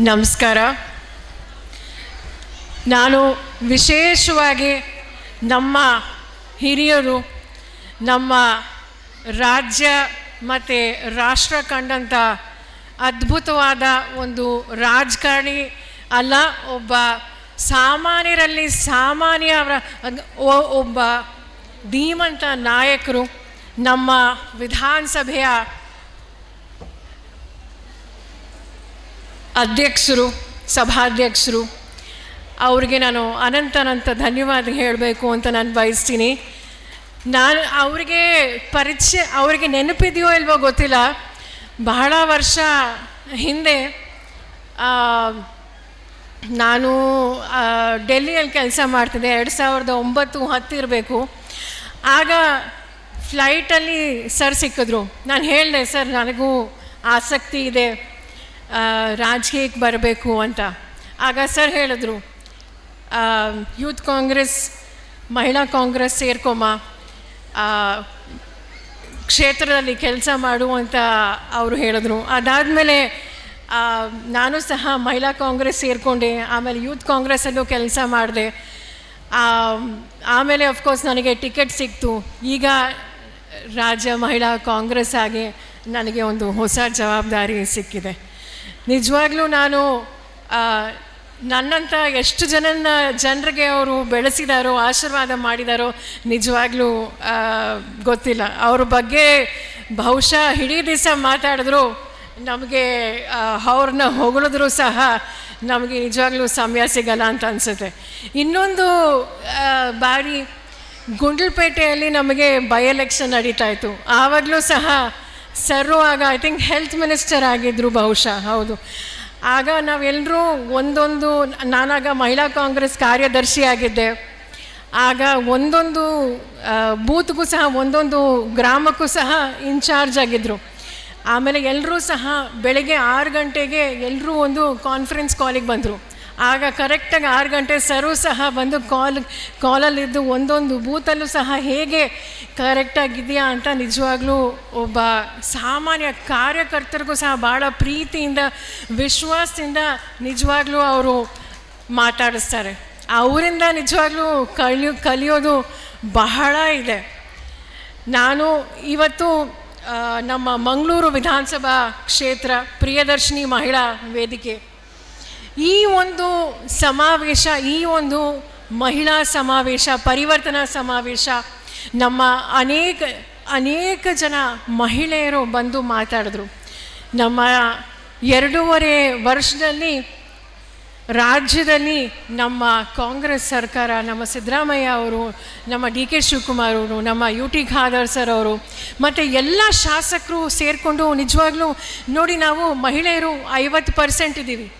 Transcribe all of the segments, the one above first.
ನಮಸ್ಕಾರ. ನಾನು ವಿಶೇಷವಾಗಿ ನಮ್ಮ ಹಿರಿಯರು, ನಮ್ಮ ರಾಜ್ಯ ಮತ್ತು ರಾಷ್ಟ್ರ ಕಂಡಂಥ ಅದ್ಭುತವಾದ ಒಂದು ರಾಜಕಾರಣಿ ಅಲ್ಲ, ಒಬ್ಬ ಸಾಮಾನ್ಯರಲ್ಲಿ ಸಾಮಾನ್ಯ ಒಬ್ಬ ಧೀಮಂತ ನಾಯಕರು ನಮ್ಮ ವಿಧಾನಸಭೆಯ ಅಧ್ಯಕ್ಷರು, ಸಭಾಧ್ಯಕ್ಷರು, ಅವ್ರಿಗೆ ನಾನು ಅನಂತ ಅನಂತ ಧನ್ಯವಾದ ಹೇಳಬೇಕು ಅಂತ ನಾನು ಬಯಸ್ತೀನಿ. ನಾನು ಅವರಿಗೆ ಪರಿಚಯ, ಅವರಿಗೆ ನೆನಪಿದೆಯೋ ಇಲ್ವೋ ಗೊತ್ತಿಲ್ಲ. ಬಹಳ ವರ್ಷ ಹಿಂದೆ ನಾನು ಡೆಲ್ಲಿಯಲ್ಲಿ ಕೆಲಸ ಮಾಡ್ತಿದ್ದೆ. ಎರಡು ಸಾವಿರದ ಒಂಬತ್ತು ಹತ್ತು ಇರಬೇಕು. ಆಗ ಫ್ಲೈಟಲ್ಲಿ ಸರ್ ಸಿಕ್ಕಿದ್ರು. ನಾನು ಹೇಳಿದೆ ಸರ್ ನನಗೂ ಆಸಕ್ತಿ ಇದೆ. ರಾಜಕೀಯಕ್ಕೆ ಬರಬೇಕು ಅಂತ. ಆಗ ಸರ್ ಹೇಳಿದ್ರು ಯೂತ್ ಕಾಂಗ್ರೆಸ್, ಮಹಿಳಾ ಕಾಂಗ್ರೆಸ್ ಸೇರ್ಕೊಮ್ಮ. ಕ್ಷೇತ್ರದಲ್ಲಿ ಕೆಲಸ ಮಾಡು ಅಂತ ಅವರು ಹೇಳಿದ್ರು. ಅದಾದಮೇಲೆ ನಾನು ಸಹ ಮಹಿಳಾ ಕಾಂಗ್ರೆಸ್ ಸೇರಿಕೊಂಡೆ, ಆಮೇಲೆ ಯೂತ್ ಕಾಂಗ್ರೆಸ್ಸಲ್ಲೂ ಕೆಲಸ ಮಾಡಿದೆ. ಆಮೇಲೆ ಅಫ್ಕೋರ್ಸ್ ನನಗೆ ಟಿಕೆಟ್ ಸಿಕ್ತು. ಈಗ ರಾಜ್ಯ ಮಹಿಳಾ ಕಾಂಗ್ರೆಸ್ ಆಗಿ ನನಗೆ ಒಂದು ಹೊಸ ಜವಾಬ್ದಾರಿ ಸಿಕ್ಕಿದೆ. ನಿಜವಾಗ್ಲೂ ನಾನು ನನ್ನಂಥ ಎಷ್ಟು ಜನನ ಜನರಿಗೆ ಅವರು ಬೆಳೆಸಿದಾರೋ, ಆಶೀರ್ವಾದ ಮಾಡಿದಾರೋ, ನಿಜವಾಗ್ಲೂ ಗೊತ್ತಿಲ್ಲ. ಅವ್ರ ಬಗ್ಗೆ ಬಹುಶಃ ಇಡೀ ದಿವಸ ಮಾತಾಡಿದ್ರು, ನಮಗೆ ಅವ್ರನ್ನ ಹೊಗಳಿದ್ರು ಸಹ ನಮಗೆ ನಿಜವಾಗ್ಲೂ ಸಮಯ ಸಿಗಲ್ಲ ಅಂತ ಅನಿಸುತ್ತೆ. ಇನ್ನೊಂದು ಬಾರಿ ಗುಂಡ್ಲಪೇಟೆಯಲ್ಲಿ ನಮಗೆ ಬೈ ಎಲೆಕ್ಷನ್ ನಡೀತಾ ಇತ್ತು. ಆವಾಗಲೂ ಸಹ ಸರ್ರು ಆಗ ಐ ಥಿಂಕ್ ಹೆಲ್ತ್ ಮಿನಿಸ್ಟರ್ ಆಗಿದ್ದರು ಬಹುಶಃ, ಹೌದು. ಆಗ ನಾವೆಲ್ಲರೂ ಒಂದೊಂದು, ನಾನಾಗ ಮಹಿಳಾ ಕಾಂಗ್ರೆಸ್ ಕಾರ್ಯದರ್ಶಿ ಆಗಿದ್ದೆ. ಆಗ ಒಂದೊಂದು ಬೂತ್ಗೂ ಸಹ ಒಂದೊಂದು ಗ್ರಾಮಕ್ಕೂ ಸಹ ಇನ್ಚಾರ್ಜ್ ಆಗಿದ್ದರು ಆಮೇಲೆ ಎಲ್ಲರೂ ಸಹ ಬೆಳಗ್ಗೆ ಆರು ಗಂಟೆಗೆ ಎಲ್ಲರೂ ಒಂದು ಕಾನ್ಫರೆನ್ಸ್ ಕಾಲಿಗೆ ಬಂದರು. ಆಗ ಕರೆಕ್ಟಾಗಿ ಆರು ಗಂಟೆ ಸರು ಸಹ ಬಂದು ಕಾಲ್ ಕಾಲಲ್ಲಿದ್ದು ಒಂದೊಂದು ಬೂತಲ್ಲೂ ಸಹ ಹೇಗೆ ಕರೆಕ್ಟಾಗಿದೆಯಾ ಅಂತ ನಿಜವಾಗ್ಲೂ ಒಬ್ಬ ಸಾಮಾನ್ಯ ಕಾರ್ಯಕರ್ತರಿಗೂ ಸಹ ಭಾಳ ಪ್ರೀತಿಯಿಂದ, ವಿಶ್ವಾಸದಿಂದ ನಿಜವಾಗ್ಲೂ ಅವರು ಮಾತಾಡಿಸ್ತಾರೆ. ಅವರಿಂದ ನಿಜವಾಗ್ಲೂ ಕಲಿಯೋ ಕಲಿಯೋದು ಬಹಳ ಇದೆ. ನಾನು ಇವತ್ತು ನಮ್ಮ ಮಂಗಳೂರು ವಿಧಾನಸಭಾ ಕ್ಷೇತ್ರ ಪ್ರಿಯದರ್ಶಿನಿ ಮಹಿಳಾ ವೇದಿಕೆ ಈ ಒಂದು ಸಮಾವೇಶ, ಈ ಒಂದು ಮಹಿಳಾ ಸಮಾವೇಶ, ಪರಿವರ್ತನಾ ಸಮಾವೇಶ, ನಮ್ಮ ಅನೇಕ ಅನೇಕ ಜನ ಮಹಿಳೆಯರು ಬಂದು ಮಾತಾಡಿದ್ರು. ನಮ್ಮ ಎರಡೂವರೆ ವರ್ಷದಲ್ಲಿ ರಾಜ್ಯದಲ್ಲಿ ನಮ್ಮ ಕಾಂಗ್ರೆಸ್ ಸರ್ಕಾರ, ನಮ್ಮ ಸಿದ್ದರಾಮಯ್ಯ ಅವರು, ನಮ್ಮ ಡಿ ಕೆ ಶಿವಕುಮಾರ್ ಅವರು, ನಮ್ಮ ಯು ಟಿ ಖಾದರ್ ಸರ್ ಅವರು, ಮತ್ತು ಎಲ್ಲ ಶಾಸಕರು ಸೇರಿಕೊಂಡು ನಿಜವಾಗ್ಲೂ ನೋಡಿ ನಾವು ಮಹಿಳೆಯರು ಐವತ್ತು ಪರ್ಸೆಂಟ್ ಇದ್ದೀವಿ.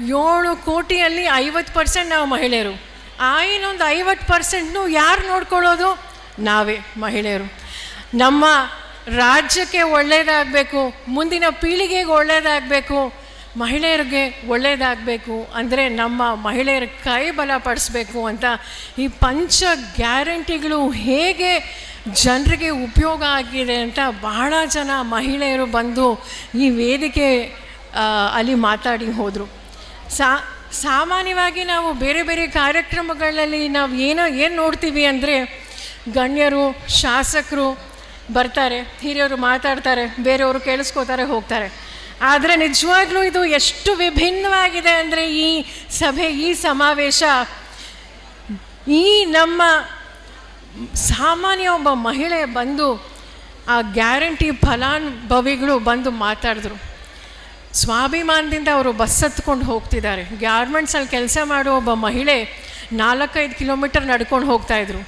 ಏಳು ಕೋಟಿಯಲ್ಲಿ ಐವತ್ತು ಪರ್ಸೆಂಟ್ ನಾವು ಮಹಿಳೆಯರು. ಆ ಇನ್ನೊಂದು ಐವತ್ತು ಪರ್ಸೆಂಟ್ನು ಯಾರು ನೋಡ್ಕೊಳ್ಳೋದು? ನಾವೇ ಮಹಿಳೆಯರು. ನಮ್ಮ ರಾಜ್ಯಕ್ಕೆ ಒಳ್ಳೆಯದಾಗಬೇಕು ಮುಂದಿನ ಪೀಳಿಗೆಗೆ ಒಳ್ಳೆಯದಾಗಬೇಕು ಮಹಿಳೆಯರಿಗೆ ಒಳ್ಳೆಯದಾಗಬೇಕು ಅಂದರೆ ನಮ್ಮ ಮಹಿಳೆಯರ ಕೈ ಬಲಪಡಿಸ್ಬೇಕು ಅಂತ ಈ ಪಂಚ ಗ್ಯಾರಂಟಿಗಳು ಹೇಗೆ ಜನರಿಗೆ ಉಪಯೋಗ ಆಗಿದೆ ಅಂತ ಬಹಳ ಜನ ಮಹಿಳೆಯರು ಬಂದು ಈ ವೇದಿಕೆ ಅಲ್ಲಿ ಮಾತಾಡಿ ಹೋದರು. ಸಾ, ಸಾಮಾನ್ಯವಾಗಿ ನಾವು ಬೇರೆ ಬೇರೆ ಕಾರ್ಯಕ್ರಮಗಳಲ್ಲಿ ನಾವು ಏನೋ, ಏನು ನೋಡ್ತೀವಿ ಅಂದರೆ ಗಣ್ಯರು, ಶಾಸಕರು ಬರ್ತಾರೆ, ಹಿರಿಯರು ಮಾತಾಡ್ತಾರೆ, ಬೇರೆಯವರು ಕೇಳಿಸ್ಕೋತಾರೆ, ಹೋಗ್ತಾರೆ. ಆದರೆ ನಿಜವಾಗ್ಲೂ ಇದು ಎಷ್ಟು ವಿಭಿನ್ನವಾಗಿದೆ ಅಂದರೆ ಈ ಸಭೆ, ಈ ಸಮಾವೇಶ, ಈ ನಮ್ಮ ಸಾಮಾನ್ಯ ಒಬ್ಬ ಮಹಿಳೆ ಬಂದು ಆ ಗ್ಯಾರಂಟಿ ಫಲಾನುಭವಿಗಳು ಬಂದು ಮಾತಾಡಿದ್ರು. ಸ್ವಾಭಿಮಾನದಿಂದ ಅವರು ಬಸ್ ಹತ್ಕೊಂಡು ಹೋಗ್ತಿದ್ದಾರೆ. ಗಾರ್ಮೆಂಟ್ಸಲ್ಲಿ ಕೆಲಸ ಮಾಡೋ ಒಬ್ಬ ಮಹಿಳೆ ನಾಲ್ಕೈದು ಕಿಲೋಮೀಟರ್ ನಡ್ಕೊಂಡು ಹೋಗ್ತಾಯಿದ್ರು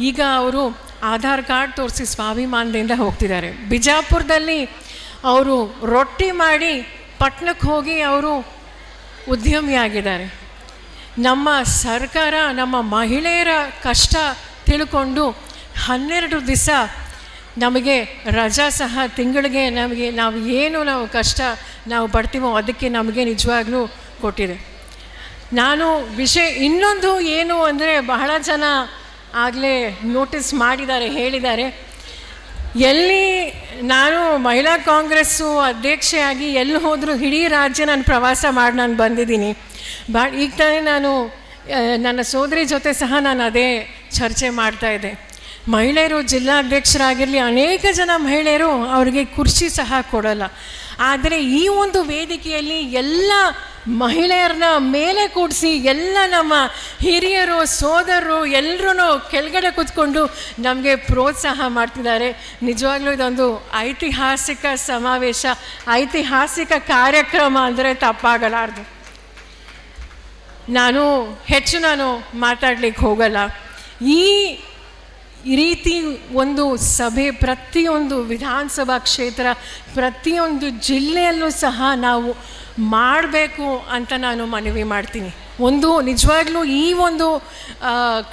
ಈಗ ಅವರು ಆಧಾರ್ ಕಾರ್ಡ್ ತೋರಿಸಿ ಸ್ವಾಭಿಮಾನದಿಂದ ಹೋಗ್ತಿದ್ದಾರೆ. ಬಿಜಾಪುರದಲ್ಲಿ ಅವರು ರೊಟ್ಟಿ ಮಾಡಿ ಪಟ್ಟಣಕ್ಕೆ ಹೋಗಿ ಅವರು ಉದ್ಯಮಿಯಾಗಿದ್ದಾರೆ ನಮ್ಮ ಸರ್ಕಾರ, ನಮ್ಮ ಮಹಿಳೆಯರ ಕಷ್ಟ ತಿಳ್ಕೊಂಡು ಹನ್ನೆರಡು ದಿವಸ ನಮಗೆ ರಜಾ ಸಹ ತಿಂಗಳಿಗೆ ನಮಗೆ ನಾವು ಏನು ನಾವು ಕಷ್ಟ ನಾವು ಬರ್ತೀವೋ ಅದಕ್ಕೆ ನಮಗೆ ನಿಜವಾಗ್ಲೂ ಕೊಟ್ಟಿದೆ. ನಾನು ವಿಷಯ ಇನ್ನೊಂದು ಏನು ಅಂದರೆ ಬಹಳ ಜನ ಆಗಲೇ ನೋಟಿಸ್ ಮಾಡಿದ್ದಾರೆ, ಹೇಳಿದ್ದಾರೆ. ಎಲ್ಲಿ ನಾನು ಮಹಿಳಾ ಕಾಂಗ್ರೆಸ್ಸು ಅಧ್ಯಕ್ಷೆಯಾಗಿ ಎಲ್ಲಿ ಹೋದರೂ ಇಡೀ ರಾಜ್ಯ ನಾನು ಪ್ರವಾಸ ಮಾಡಿ ನಾನು ಬಂದಿದ್ದೀನಿ. ಬಾ, ಈಗ ತಾನೇ ನಾನು ನನ್ನ ಸೋದರಿ ಜೊತೆ ಸಹ ನಾನು ಅದೇ ಚರ್ಚೆ ಮಾಡ್ತಾ ಇದ್ದೆ. ಮಹಿಳೆಯರು ಜಿಲ್ಲಾಧ್ಯಕ್ಷರಾಗಿರಲಿ, ಅನೇಕ ಜನ ಮಹಿಳೆಯರು ಅವರಿಗೆ ಕುರ್ಚಿ ಸಹ ಕೊಡಲ್ಲ. ಆದರೆ ಈ ಒಂದು ವೇದಿಕೆಯಲ್ಲಿ ಎಲ್ಲ ಮಹಿಳೆಯರನ್ನ ಮೇಲೆ ಕೂಡಿಸಿ ಎಲ್ಲ ನಮ್ಮ ಹಿರಿಯರು, ಸೋದರರು ಎಲ್ಲರೂ ಕೆಳಗಡೆ ಕೂತ್ಕೊಂಡು ನಮಗೆ ಪ್ರೋತ್ಸಾಹ ಮಾಡ್ತಿದ್ದಾರೆ. ನಿಜವಾಗ್ಲೂ ಇದೊಂದು ಐತಿಹಾಸಿಕ ಸಮಾವೇಶ, ಐತಿಹಾಸಿಕ ಕಾರ್ಯಕ್ರಮ ಅಂದರೆ ತಪ್ಪಾಗಲಾರ್ದು. ನಾನು ಹೆಚ್ಚು ನಾನು ಮಾತಾಡ್ಲಿಕ್ಕೆ ಹೋಗಲ್ಲ. ಈ ರೀತಿ ಒಂದು ಸಭೆ, ಪ್ರತಿಯೊಂದು ವಿಧಾನಸಭಾ ಕ್ಷೇತ್ರ, ಪ್ರತಿಯೊಂದು ಜಿಲ್ಲೆಯಲ್ಲೂ ಸಹ ನಾವು ಮಾಡಬೇಕು ಅಂತ ನಾನು ಮನವಿ ಮಾಡ್ತೀನಿ. ಒಂದು ನಿಜವಾಗ್ಲೂ ಈ ಒಂದು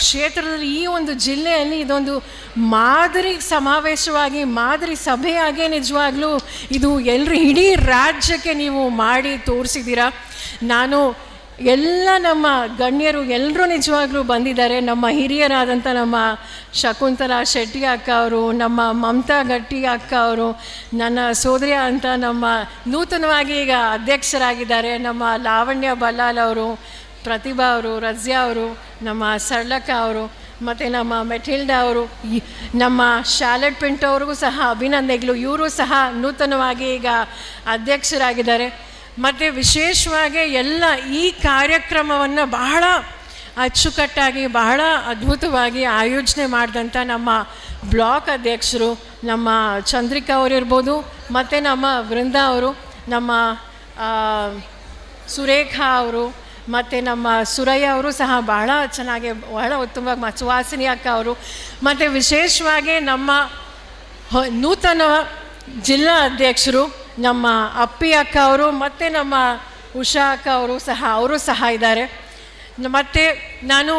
ಕ್ಷೇತ್ರದಲ್ಲಿ ಈ ಒಂದು ಜಿಲ್ಲೆಯಲ್ಲಿ ಇದೊಂದು ಮಾದರಿ ಸಮಾವೇಶವಾಗಿ, ಮಾದರಿ ಸಭೆಯಾಗಿ ನಿಜವಾಗ್ಲೂ ಇದು ಎಲ್ಲರೂ ಇಡೀ ರಾಜ್ಯಕ್ಕೆ ನೀವು ಮಾಡಿ ತೋರಿಸಿದ್ದೀರಾ? ನಾನು ಎಲ್ಲ ನಮ್ಮ ಗಣ್ಯರು ಎಲ್ಲರೂ ನಿಜವಾಗ್ಲೂ ಬಂದಿದ್ದಾರೆ. ನಮ್ಮ ಹಿರಿಯರಾದಂಥ ನಮ್ಮ ಶಕುಂತಲಾ ಶೆಟ್ಟಿ ಅಕ್ಕ ಅವರು, ನಮ್ಮ ಮಮತಾ ಗಟ್ಟಿ ಅಕ್ಕ ಅವರು, ನನ್ನ ಸೋದರಿ ಅಂತ ನಮ್ಮ ನೂತನವಾಗಿ ಈಗ ಅಧ್ಯಕ್ಷರಾಗಿದ್ದಾರೆ. ನಮ್ಮ ಲಾವಣ್ಯ ಬಲ್ಲಾಲ್ ಅವರು, ಪ್ರತಿಭಾ ಅವರು, ರಜ್ಯಾ ಅವರು, ನಮ್ಮ ಸರಳಕ್ಕ ಅವರು, ಮತ್ತು ನಮ್ಮ ಮೆಟಿಲ್ಡಾ ಅವರು ನಮ್ಮ ಶಾಲೆಟ್ ಪಿಂಟೋ ಅವ್ರಿಗೂ ಸಹ ಅಭಿನಂದನೆಗಳು. ಇವರು ಸಹ ನೂತನವಾಗಿ ಈಗ ಅಧ್ಯಕ್ಷರಾಗಿದ್ದಾರೆ. ಮತ್ತು ವಿಶೇಷವಾಗಿ ಎಲ್ಲ ಈ ಕಾರ್ಯಕ್ರಮವನ್ನು ಬಹಳ ಅಚ್ಚುಕಟ್ಟಾಗಿ, ಬಹಳ ಅದ್ಭುತವಾಗಿ ಆಯೋಜನೆ ಮಾಡಿದಂಥ ನಮ್ಮ ಬ್ಲಾಕ್ ಅಧ್ಯಕ್ಷರು, ನಮ್ಮ ಚಂದ್ರಿಕಾ ಅವರಿರ್ಬೋದು, ಮತ್ತು ನಮ್ಮ ವೃಂದ ಅವರು, ನಮ್ಮ ಸುರೇಖಾ ಅವರು, ಮತ್ತು ನಮ್ಮ ಸುರಯ್ಯ ಅವರು ಸಹ ಬಹಳ ಚೆನ್ನಾಗಿ, ಬಹಳ ಉತ್ತಮವಾಗಿ ಸುವಾಸಿನಿ ಅಕ್ಕ ಅವರು, ಮತ್ತು ವಿಶೇಷವಾಗಿ ನಮ್ಮ ನೂತನ ಜಿಲ್ಲಾ ಅಧ್ಯಕ್ಷರು ನಮ್ಮ ಅಪ್ಪಿ ಅಕ್ಕ ಅವರು, ಮತ್ತು ನಮ್ಮ ಉಷಾ ಅಕ್ಕ ಅವರು ಸಹ ಅವರು ಸಹ ಇದ್ದಾರೆ. ಮತ್ತು ನಾನು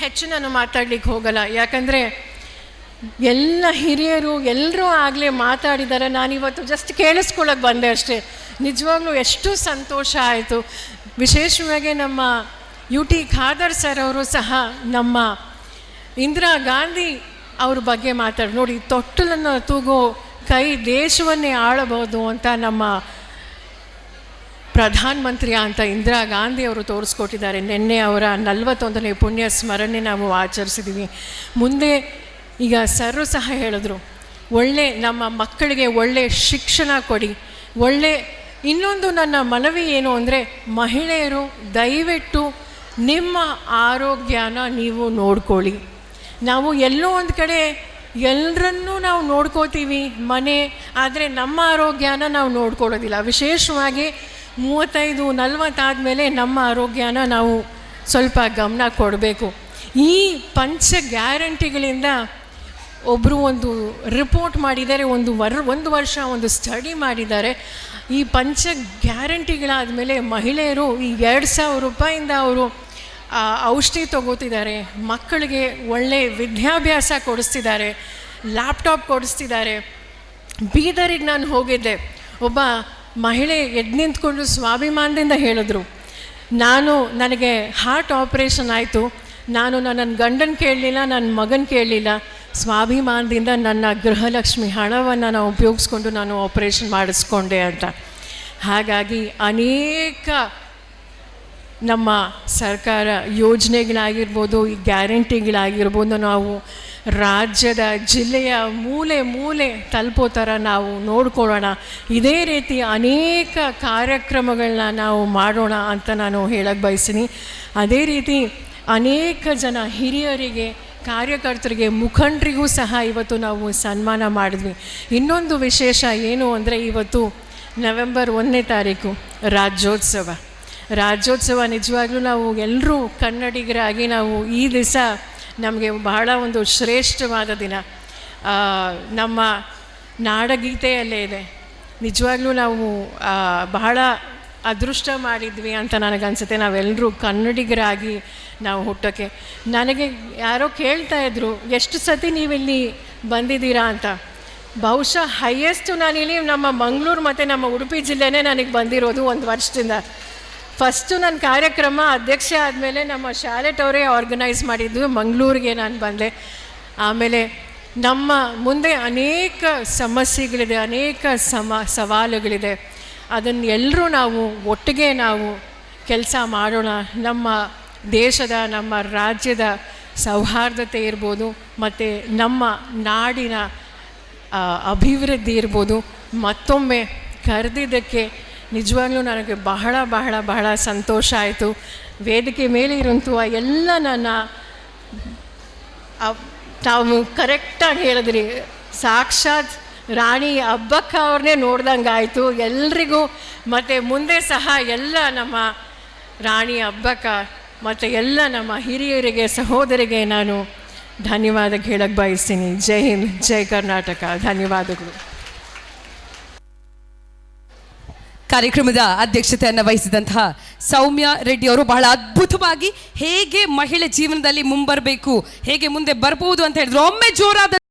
ಹೆಚ್ಚು ನಾನು ಮಾತಾಡ್ಲಿಕ್ಕೆ ಹೋಗಲ್ಲ. ಯಾಕಂದರೆ ಎಲ್ಲ ಹಿರಿಯರು ಎಲ್ಲರೂ ಆಗಲೇ ಮಾತಾಡಿದ್ದಾರೆ ನಾನಿವತ್ತು ಜಸ್ಟ್ ಕೇಳಿಸ್ಕೊಳ್ಳೋಕೆ ಬಂದೆ ಅಷ್ಟೇ. ನಿಜವಾಗ್ಲೂ ಎಷ್ಟು ಸಂತೋಷ ಆಯಿತು. ವಿಶೇಷವಾಗಿ ನಮ್ಮ ಯು ಟಿ ಖಾದರ್ ಸರ್ ಅವರು ಸಹ ನಮ್ಮ ಇಂದಿರಾ ಗಾಂಧಿ ಅವ್ರ ಬಗ್ಗೆ ಮಾತಾಡಿ, ನೋಡಿ, ತೊಟ್ಟಲನ್ನು ತೂಗೋ ಕೈ ದೇಶವನ್ನೇ ಆಳಬಹುದು ಅಂತ ನಮ್ಮ ಪ್ರಧಾನಮಂತ್ರಿ ಅಂತ ಇಂದಿರಾ ಗಾಂಧಿ ಅವರು ತೋರಿಸ್ಕೊಟ್ಟಿದ್ದಾರೆ. ನಿನ್ನೆ ಅವರ ನಲವತ್ತೊಂದನೇ ಪುಣ್ಯ ಸ್ಮರಣೆ ನಾವು ಆಚರಿಸಿದ್ದೀವಿ ಮುಂದೆ ಈಗ ಸರ್ ಸಹ ಹೇಳಿದ್ರು, ಒಳ್ಳೆ ನಮ್ಮ ಮಕ್ಕಳಿಗೆ ಒಳ್ಳೆ ಶಿಕ್ಷಣ ಕೊಡಿ. ಒಳ್ಳೆ ಇನ್ನೊಂದು ನನ್ನ ಮನವಿ ಏನು ಅಂದರೆ, ಮಹಿಳೆಯರು ದಯವಿಟ್ಟು ನಿಮ್ಮ ಆರೋಗ್ಯನ ನೀವು ನೋಡ್ಕೊಳ್ಳಿ. ನಾವು ಎಲ್ಲೋ ಒಂದು ಕಡೆ ಎಲ್ಲರನ್ನೂ ನಾವು ನೋಡ್ಕೋತೀವಿ ಮನೆ, ಆದರೆ ನಮ್ಮ ಆರೋಗ್ಯನ ನಾವು ನೋಡ್ಕೊಳ್ಳೋದಿಲ್ಲ. ವಿಶೇಷವಾಗಿ ಮೂವತ್ತೈದು, ನಲ್ವತ್ತಾದಮೇಲೆ ನಮ್ಮ ಆರೋಗ್ಯನ ನಾವು ಸ್ವಲ್ಪ ಗಮನ ಕೊಡಬೇಕು. ಈ ಪಂಚ ಗ್ಯಾರಂಟಿಗಳಿಂದ ಒಬ್ಬರು ಒಂದು ರಿಪೋರ್ಟ್ ಮಾಡಿದ್ದಾರೆ ಒಂದು ವರ್, ಒಂದು ವರ್ಷ ಒಂದು ಸ್ಟಡಿ ಮಾಡಿದ್ದಾರೆ ಈ ಪಂಚ ಗ್ಯಾರಂಟಿಗಳಾದ ಮೇಲೆ ಮಹಿಳೆಯರು ಈ ಎರಡು ಸಾವಿರ ರೂಪಾಯಿಂದ ಅವರು ಔಷಧಿ ತಗೋತಿದ್ದಾರೆ, ಮಕ್ಕಳಿಗೆ ಒಳ್ಳೆ ವಿದ್ಯಾಭ್ಯಾಸ ಕೊಡಿಸ್ತಿದ್ದಾರೆ, ಲ್ಯಾಪ್ಟಾಪ್ ಕೊಡಿಸ್ತಿದ್ದಾರೆ. ಬೀದರಿಗೆ ನಾನು ಹೋಗಿದ್ದೆ. ಒಬ್ಬ ಮಹಿಳೆ ಎದ್ದು ನಿಂತ್ಕೊಂಡು ಸ್ವಾಭಿಮಾನದಿಂದ ಹೇಳಿದ್ರು, ನಾನು ನನಗೆ ಹಾರ್ಟ್ ಆಪ್ರೇಷನ್ ಆಯಿತು. ನಾನು ನನ್ನ ಗಂಡನ ಕೇಳಲಿಲ್ಲ ನನ್ನ ಮಗನ ಕೇಳಲಿಲ್ಲ. ಸ್ವಾಭಿಮಾನದಿಂದ ನನ್ನ ಗೃಹಲಕ್ಷ್ಮಿ ಹಣವನ್ನು ನಾನು ಉಪಯೋಗಿಸ್ಕೊಂಡು ನಾನು ಆಪ್ರೇಷನ್ ಮಾಡಿಸ್ಕೊಂಡೆ ಅಂತ. ಹಾಗಾಗಿ ಅನೇಕ ನಮ್ಮ ಸರ್ಕಾರ ಯೋಜನೆಗಳಾಗಿರ್ಬೋದು, ಈ ಗ್ಯಾರಂಟಿಗಳಾಗಿರ್ಬೋದು, ನಾವು ರಾಜ್ಯದ ಜಿಲ್ಲೆಯ ಮೂಲೆ ಮೂಲೆ ತಲುಪೋ ಥರ ನಾವು ನೋಡ್ಕೊಳ್ಳೋಣ. ಇದೇ ರೀತಿ ಅನೇಕ ಕಾರ್ಯಕ್ರಮಗಳನ್ನ ನಾವು ಮಾಡೋಣ ಅಂತ ನಾನು ಹೇಳಕ್ಕೆ ಬಯಸ್ತೀನಿ. ಅದೇ ರೀತಿ ಅನೇಕ ಜನ ಹಿರಿಯರಿಗೆ, ಕಾರ್ಯಕರ್ತರಿಗೆ, ಮುಖಂಡರಿಗೂ ಸಹ ಇವತ್ತು ನಾವು ಸನ್ಮಾನ ಮಾಡಿದ್ವಿ. ಇನ್ನೊಂದು ವಿಶೇಷ ಏನು ಅಂದರೆ ಇವತ್ತು ನವೆಂಬರ್ ಒಂದನೇ ತಾರೀಕು ರಾಜ್ಯೋತ್ಸವ. ರಾಜ್ಯೋತ್ಸವ ನಿಜವಾಗ್ಲೂ ನಾವು ಎಲ್ಲರೂ ಕನ್ನಡಿಗರಾಗಿ ನಾವು ಈ ದಿವಸ ನಮಗೆ ಬಹಳ ಒಂದು ಶ್ರೇಷ್ಠವಾದ ದಿನ. ನಮ್ಮ ನಾಡಗೀತೆಯಲ್ಲೇ ಇದೆ. ನಿಜವಾಗ್ಲೂ ನಾವು ಬಹಳ ಅದೃಷ್ಟ ಮಾಡಿದ್ವಿ ಅಂತ ನನಗನ್ಸುತ್ತೆ. ನಾವೆಲ್ಲರೂ ಕನ್ನಡಿಗರಾಗಿ ನಾವು ಹುಟ್ಟೋಕ್ಕೆ ನನಗೆ ಯಾರೋ ಕೇಳ್ತಾ ಇದ್ರು, ಎಷ್ಟು ಸತಿ ನೀವಿಲ್ಲಿ ಬಂದಿದ್ದೀರಾ ಅಂತ? ಬಹುಶಃ ಹೈಯೆಸ್ಟು ನಾನಿಲ್ಲಿ ನಮ್ಮ ಮಂಗಳೂರು ಮತ್ತು ನಮ್ಮ ಉಡುಪಿ ಜಿಲ್ಲೆನೇ ನನಗೆ ಬಂದಿರೋದು ಒಂದು ವರ್ಷದಿಂದ. ಫಸ್ಟು ನನ್ನ ಕಾರ್ಯಕ್ರಮ ಅಧ್ಯಕ್ಷೆ ಆದಮೇಲೆ ನಮ್ಮ ಶಾಲೆಟವರೇ ಆರ್ಗನೈಸ್ ಮಾಡಿದ್ದು, ಮಂಗಳೂರಿಗೆ ನಾನು ಬಂದೆ. ಆಮೇಲೆ ನಮ್ಮ ಮುಂದೆ ಅನೇಕ ಸಮಸ್ಯೆಗಳಿದೆ, ಅನೇಕ ಸಮ, ಸವಾಲುಗಳಿದೆ. ಅದನ್ನು ಎಲ್ಲರೂ ನಾವು ಒಟ್ಟಿಗೆ ನಾವು ಕೆಲಸ ಮಾಡೋಣ. ನಮ್ಮ ದೇಶದ, ನಮ್ಮ ರಾಜ್ಯದ ಸೌಹಾರ್ದತೆ ಇರ್ಬೋದು, ಮತ್ತು ನಮ್ಮ ನಾಡಿನ ಅಭಿವೃದ್ಧಿ ಇರ್ಬೋದು. ಮತ್ತೊಮ್ಮೆ ಕರೆದಿದ್ದಕ್ಕೆ ನಿಜವಾಗ್ಲೂ ನನಗೆ ಬಹಳ ಬಹಳ ಬಹಳ ಸಂತೋಷ ಆಯಿತು. ವೇದಿಕೆ ಮೇಲೆ ಇರುವಂಥ ಎಲ್ಲ ನನ್ನ ತಾವು ಕರೆಕ್ಟಾಗಿ ಹೇಳಿದ್ರಿ. ಸಾಕ್ಷಾತ್ ರಾಣಿ ಹಬ್ಬಕ್ಕ ಅವ್ರನ್ನೇ ನೋಡ್ದಂಗೆ ಆಯಿತು. ಎಲ್ರಿಗೂ ಮತ್ತು ಮುಂದೆ ಸಹ ಎಲ್ಲ ನಮ್ಮ ರಾಣಿ ಹಬ್ಬಕ್ಕ ಮತ್ತು ಎಲ್ಲ ನಮ್ಮ ಹಿರಿಯರಿಗೆ, ಸಹೋದರಿಗೆ ನಾನು ಧನ್ಯವಾದ ಹೇಳಕ್ಕೆ ಬಯಸ್ತೀನಿ. ಜೈ ಹಿಂದ್, ಜೈ ಕರ್ನಾಟಕ. ಧನ್ಯವಾದಗಳು. ಕಾರ್ಯಕ್ರಮದ ಅಧ್ಯಕ್ಷತೆಯನ್ನು ವಹಿಸಿದಂತಹ ಸೌಮ್ಯ ರೆಡ್ಡಿ ಅವರು ಬಹಳ ಅದ್ಭುತವಾಗಿ ಹೇಗೆ ಮಹಿಳೆ ಜೀವನದಲ್ಲಿ ಮುಂಬರಬೇಕು, ಹೇಗೆ ಮುಂದೆ ಬರಬಹುದು ಅಂತ ಹೇಳಿದ್ರು. ಒಮ್ಮೆ ಜೋರಾದ